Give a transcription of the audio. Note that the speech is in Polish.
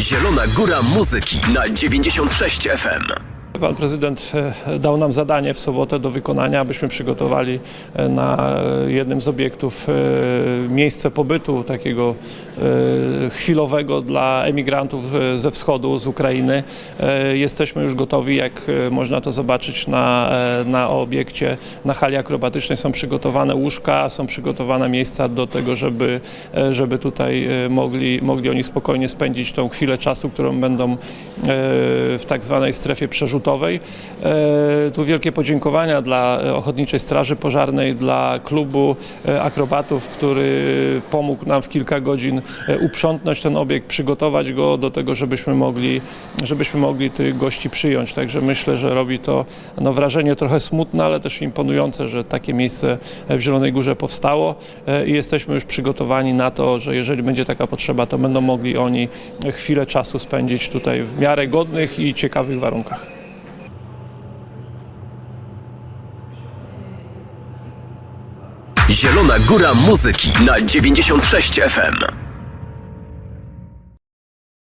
Zielona Góra Muzyki na 96 FM. Pan prezydent e, dał nam zadanie w sobotę do wykonania, abyśmy przygotowali e, na e, jednym z obiektów miejsce pobytu takiego chwilowego dla emigrantów ze wschodu, z Ukrainy. Jesteśmy już gotowi, jak można to zobaczyć na, na obiekcie, na hali akrobatycznej są przygotowane łóżka, są przygotowane miejsca do tego, żeby, żeby tutaj mogli, mogli oni spokojnie spędzić tą chwilę czasu, którą będą w tak zwanej strefie przerzutowej. E, Tu wielkie podziękowania dla e, Ochotniczej Straży Pożarnej, dla klubu e, akrobatów, który pomógł nam w kilka godzin uprzątnąć ten obiekt, przygotować go do tego, żebyśmy mogli, żebyśmy mogli tych gości przyjąć. Także myślę, że robi to no, wrażenie trochę smutne, ale też imponujące, że takie miejsce w Zielonej Górze powstało i jesteśmy już przygotowani na to, że jeżeli będzie taka potrzeba, to będą mogli oni chwilę czasu spędzić tutaj w miarę godnych i ciekawych warunkach. Zielona Góra Muzyki na 96 FM.